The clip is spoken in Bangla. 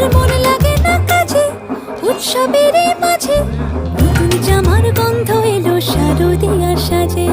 আর মন লাগে না কাজে উৎসবের মাঝে। নতুন জামার গন্ধ এলো শারদিয়ার সাজে।